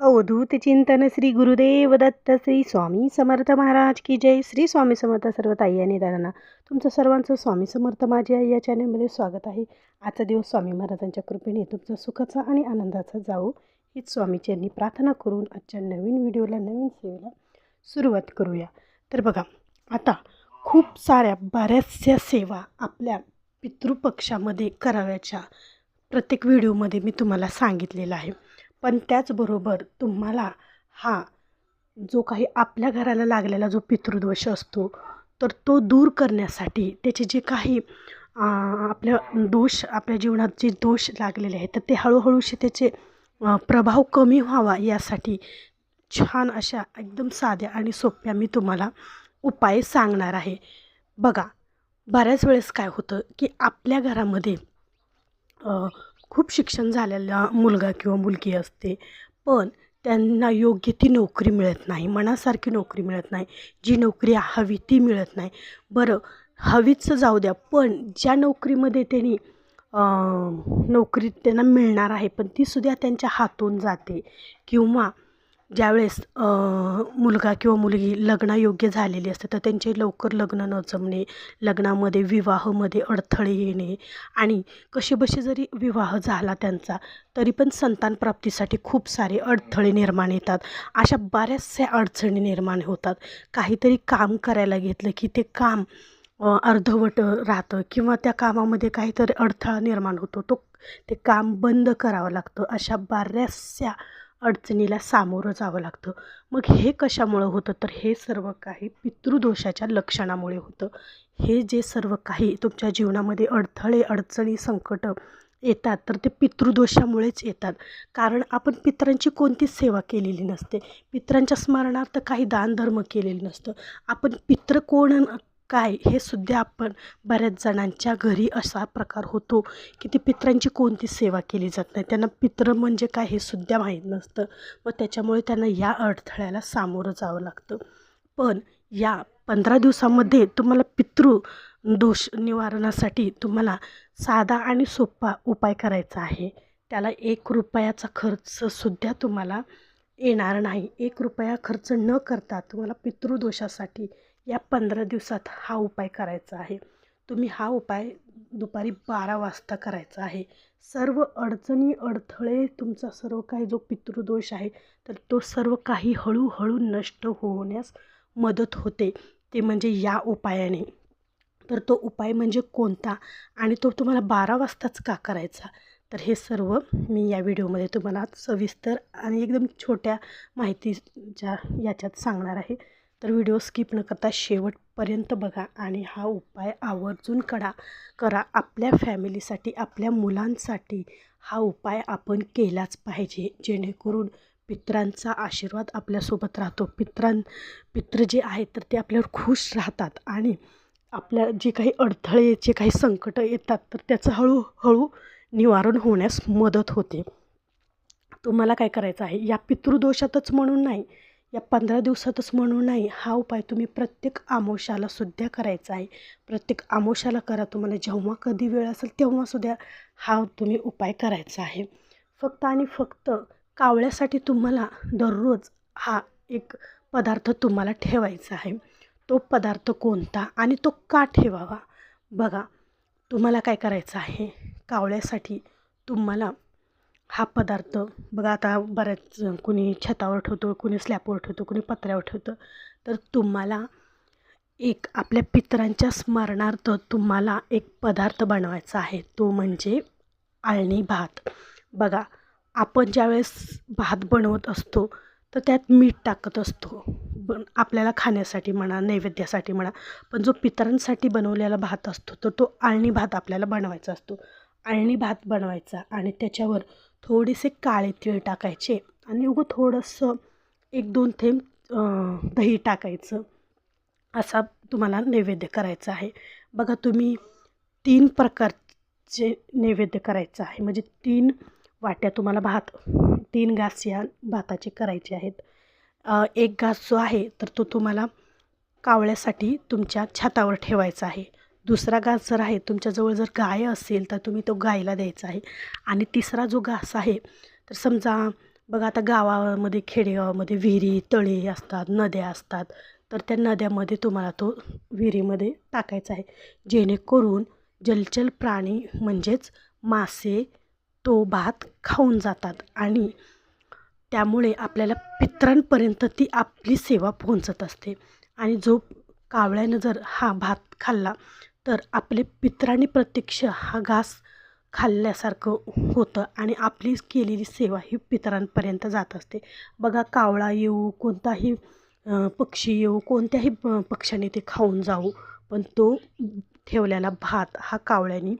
अवधूत चिंतन श्री गुरुदेव दत्त श्री स्वामी समर्थ महाराज की जय. श्री स्वामी समर्थ सर्व ताई आणि दादांना तुमचं सर्वांचं स्वामी समर्थ माझी आई या चॅनलमध्ये स्वागत आहे. आजचा दिवस स्वामी महाराजांच्या कृपेने तुमचा सुखाचा आणि आनंदाचा जाऊ हीच स्वामीचरणी प्रार्थना करून आजच्या नवीन व्हिडिओला नवीन सेवेला सुरुवात करूया. तर बघा आता खूप साऱ्या बऱ्याचशा सेवा आपल्या पितृपक्षामध्ये कराव्याच्या प्रत्येक व्हिडिओमध्ये मी तुम्हाला सांगितलेलं आहे. पण त्याचबरोबर तुम्हाला हा जो काही आपल्या घराला लागलेला जो पितृदोष असतो तर तो दूर करण्यासाठी त्याचे जे काही आपल्या दोष आपल्या जीवनात जे दोष लागलेले आहेत तर ते हळूहळूशी त्याचे प्रभाव कमी व्हावा यासाठी छान अशा एकदम साध्या आणि सोप्या मी तुम्हाला उपाय सांगणार आहे. बघा बऱ्याच वेळेस काय होतं की आपल्या घरामध्ये खूप शिक्षण झालेला मुलगा किंवा मुलगी असते पण त्यांना योग्य ती नोकरी मिळत नाही मनासारखी नोकरी मिळत नाही. जी नोकरी हवी ती मिळत नाही. बरं हवीच जाऊ द्या पण ज्या नोकरीमध्ये त्यांनी नोकरी त्यांना मिळणार आहे पण तीसुद्धा त्यांच्या हातून जाते. किंवा ज्यावेळेस मुलगा किंवा मुलगी लग्नायोग्य झालेली असते तर त्यांचे लवकर लग्न न जमणे लग्नामध्ये विवाहामध्ये अडथळे येणे आणि कशीबशी जरी विवाह झाला त्यांचा तरी पण संतान प्राप्तीसाठी खूप सारे अडथळे निर्माण येतात. अशा बऱ्याचशा अडचणी निर्माण होतात. काहीतरी काम करायला घेतलं की ते काम अर्धवट राहतं किंवा त्या कामामध्ये काहीतरी अडथळा निर्माण होतो तो ते काम बंद करावं लागतं. अशा बऱ्याचशा अडचणीला सामोरं जावं लागतं. मग हे कशामुळं होतं? तर हे सर्व काही पितृदोषाच्या लक्षणामुळे होतं. हे जे सर्व काही तुमच्या जीवनामध्ये अडथळे अडचणी संकट येतात तर ते पितृदोषामुळेच येतात. कारण आपण पितरांची कोणतीच सेवा केलेली नसते. पितरांच्या स्मरणार्थ काही दानधर्म केलेलं नसतं. आपण पित्र कोण काय? हे सुद्धा आपण बऱ्याच जणांच्या घरी असा प्रकार होतो की ते पितरांची कोणतीच सेवा केली जात नाही. त्यांना पित्र म्हणजे काय हे सुद्धा माहीत नसतं. व त्याच्यामुळे त्यांना या अडथळ्याला सामोरं जावं लागतं. पण या पंधरा दिवसामध्ये तुम्हाला पितृ दोष निवारणासाठी तुम्हाला साधा आणि सोपा उपाय करायचा आहे. त्याला एक रुपयाचा खर्चसुद्धा तुम्हाला येणार नाही. एक रुपया खर्च न करता तुम्हाला पितृदोषासाठी या पंधरा दिवसात हा उपाय करायचा आहे. तुम्ही हा उपाय दुपारी बारा वाजता करायचा आहे. सर्व अडचणी अडथळे तुमचा सर्व काही जो पितृदोष आहे तर तो सर्व काही हळूहळू नष्ट होण्यास मदत होते. ते म्हणजे या उपायाने. तर तो उपाय म्हणजे कोणता? आणि तो तुम्हाला बारा वाजताच का करायचा? तर हे सर्व मी या व्हिडिओमध्ये तुम्हाला सविस्तर आणि एकदम छोट्या माहितीच्या याच्यात सांगणार आहे. तर व्हिडिओ स्किप न करता शेवटपर्यंत बघा आणि हा उपाय आवर्जून करा. करा. आपल्या फॅमिलीसाठी आपल्या मुलांसाठी हा उपाय आपण केलाच पाहिजे. जेणेकरून पित्रांचा आशीर्वाद आपल्यासोबत राहतो. पित्रां पित्र जे आहेत तर ते आपल्यावर खुश राहतात आणि आपल्या जे काही अडथळे जे काही संकटं येतात तर त्याचं हळूहळू निवारण होण्यास मदत होते. तुम्हाला काय करायचं आहे? या पितृदोषातच म्हणून नाही. या पंधरा दिवसातच म्हणून नाही हा उपाय तुम्ही प्रत्येक आमोशाला सुद्धा करायचा आहे. प्रत्येक आमोशाला करा. तुम्हाला जेव्हा कधी वेळ असेल तेव्हासुद्धा हा तुम्ही उपाय करायचा आहे. फक्त आणि फक्त कावळ्यासाठी तुम्हाला दररोज हा एक पदार्थ तुम्हाला ठेवायचा आहे. तो पदार्थ कोणता आणि तो का ठेवावा? बघा तुम्हाला काय करायचं आहे? कावळ्यासाठी तुम्हाला हा पदार्थ बघा आता बऱ्याच कुणी छतावर ठेवतो कुणी स्लॅपवर ठेवतो कुणी पत्र्यावर ठेवतं. तर तुम्हाला एक आपल्या पितरांच्या स्मरणार्थ तुम्हाला एक पदार्थ बनवायचा आहे. तो म्हणजे आळणी भात. बघा आपण ज्यावेळेस भात बनवत असतो तर त्यात मीठ टाकत असतो. पण आपल्याला खाण्यासाठी म्हणा नैवेद्यासाठी म्हणा पण जो पितरांसाठी बनवलेला भात असतो तर तो आळणी भात आपल्याला बनवायचा असतो. आळणी भात बनवायचा आणि त्याच्यावर थोडेसे काळे तीळ टाकायचे आणि उगं थोडंसं एक दोन थेंब दही टाकायचं. असा तुम्हाला नैवेद्य करायचा आहे. बघा तुम्ही तीन प्रकारचे नैवेद्य करायचं आहे. म्हणजे तीन वाट्या तुम्हाला भात तीन घास या भाताचे करायचे आहेत. एक घास जो आहे तर तो तुम्हाला कावळ्यासाठी तुमच्या छतावर ठेवायचा आहे. दुसरा घास जर आहे तुमच्याजवळ जर गाय असेल तर तुम्ही तो गायला द्यायचा आहे. आणि तिसरा जो घास आहे तर समजा बघा आता गावामध्ये खेडेगावामध्ये विहिरी तळे असतात नद्या असतात तर त्या नद्यामध्ये तुम्हाला तो विहिरीमध्ये टाकायचा आहे. जेणेकरून जलचर प्राणी म्हणजेच मासे तो भात खाऊन जातात आणि त्यामुळे आपल्याला पित्रांपर्यंत ती आपली सेवा पोहोचत असते. आणि जो कावळ्यानं जर हा भात खाल्ला तर आपले पित्रांनी प्रत्यक्ष हा घास खाल्ल्यासारखं होतं आणि आपली केलेली सेवा ही पितरांपर्यंत जात असते. बघा कावळा येऊ कोणताही पक्षी येऊ कोणत्याही प- पक्ष्याने ते खाऊन जाऊ पण तो ठेवलेला भात हा कावळ्यानी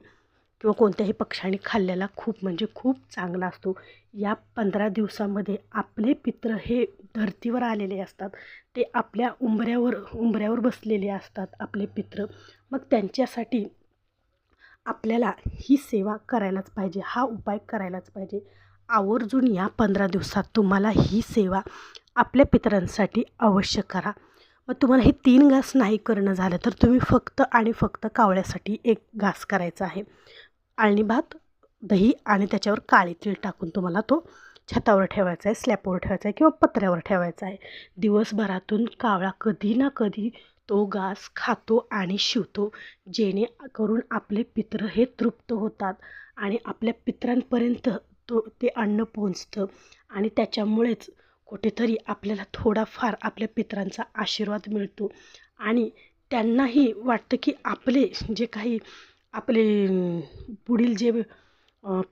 किंवा कोणत्याही पक्षाने खाल्लेला खूप म्हणजे खूप चांगला असतो. या पंधरा दिवसामध्ये आपले पित्र हे धरतीवर आलेले असतात. ते आपल्या उंबऱ्यावर उंबऱ्यावर बसलेले असतात आपले पित्र. मग त्यांच्यासाठी आपल्याला ही सेवा करायलाच पाहिजे. हा उपाय करायलाच पाहिजे. आवर्जून या पंधरा दिवसात तुम्हाला ही सेवा आपल्या पितरांसाठी अवश्य करा. मग तुम्हाला हे तीन घास नाही करणं झालं तर तुम्ही फक्त आणि फक्त कावळ्यासाठी एक घास करायचा आहे. आळणी भात दही आणि त्याच्यावर काळे तीळ टाकून तुम्हाला तो छतावर ठेवायचा आहे स्लॅपवर ठेवायचा आहे किंवा पत्र्यावर ठेवायचा आहे. दिवसभरातून कावळा कधी ना कधी तो घास खातो आणि शिवतो जेणेकरून आपले पित्र हे तृप्त होतात आणि आपल्या पित्रांपर्यंत तो ते अन्न पोचतं आणि त्याच्यामुळेच कुठेतरी आपल्याला थोडाफार आपल्या पित्रांचा आशीर्वाद मिळतो. आणि त्यांनाही वाटतं की आपले जे काही आपले पुढील जे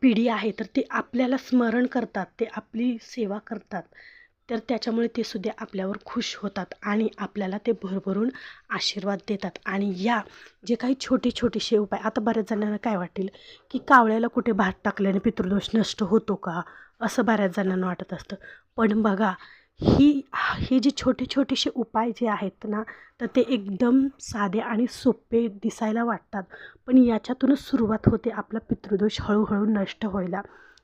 पिढी आहे तर ते आपल्याला स्मरण करतात ते आपली सेवा करतात. तर त्याच्यामुळे ते सुद्धा आपल्यावर खुश होतात आणि आपल्याला ते भरभरून आशीर्वाद देतात. आणि या जे काही छोटे छोटेसे उपाय आता बऱ्याच जणांना काय वाटेल की कावळ्याला कुठे भात टाकल्याने पितृदोष नष्ट होतो का? असं बऱ्याच जणांना वाटत असतं. पण बघा ही हे जे छोटे छोटेसे उपाय जे आहेत ना तर ते एकदम साधे आणि सोपे दिसायला वाटतात. पण याच्यातूनच सुरुवात होते आपला पितृदोष हळूहळू नष्ट व्हायला.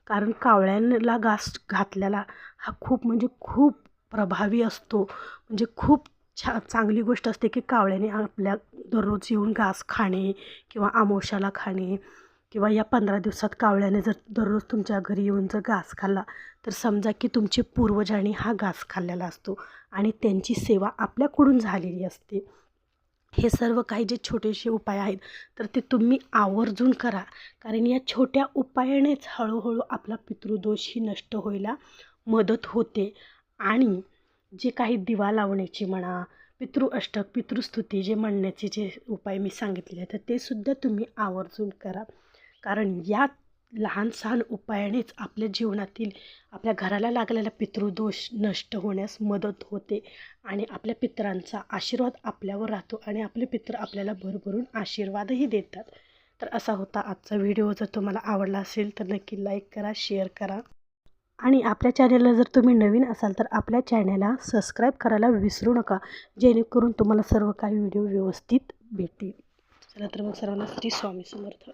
कारण कावळ्यांना घास घातलेला हा खूप म्हणजे खूप प्रभावी असतो. म्हणजे खूप छा चांगली गोष्ट असते की कावळ्याने आपल्या दररोज येऊन घास खाणे किंवा आमोशाला खाणे. किंवा या पंधरा दिवसात कावळ्याने जर दररोज तुमच्या घरी येऊन जर घास खाल्ला तर समजा की तुमचे पूर्वजांनी हा घास खाल्लेला असतो आणि त्यांची सेवा आपल्याकडून झालेली असते. हे सर्व काही जे छोटेसे उपाय आहेत तर ते तुम्ही आवर्जून करा. कारण या छोट्या उपायानेच हळूहळू आपला पितृदोषही नष्ट व्हायला मदत होते. आणि जे काही दिवा लावण्याची म्हणा पितृ अष्टक पितृस्तुती जे म्हणण्याचे जे उपाय मी सांगितलेले आहेत तर ते सुद्धा तुम्ही आवर्जून करा. कारण या लहान सहान उपायानेच आपल्या जीवनातील आपल्या घराला लागलेला पितृदोष नष्ट होण्यास मदत होते आणि आपल्या पितरांचा आशीर्वाद आपल्यावर राहतो आणि आपले पित्र आपल्याला भरभरून आशीर्वादही देतात. तर असा होता आजचा व्हिडिओ. जर तुम्हाला आवडला असेल तर नक्की लाईक करा शेअर करा. आणि आपल्या चॅनलला जर तुम्ही नवीन असाल तर आपल्या चॅनलला सबस्क्राईब करायला विसरू नका जेणेकरून तुम्हाला सर्व काही व्हिडिओ व्यवस्थित भेटतील चला तर मग सर्वांना श्री स्वामी समर्थ.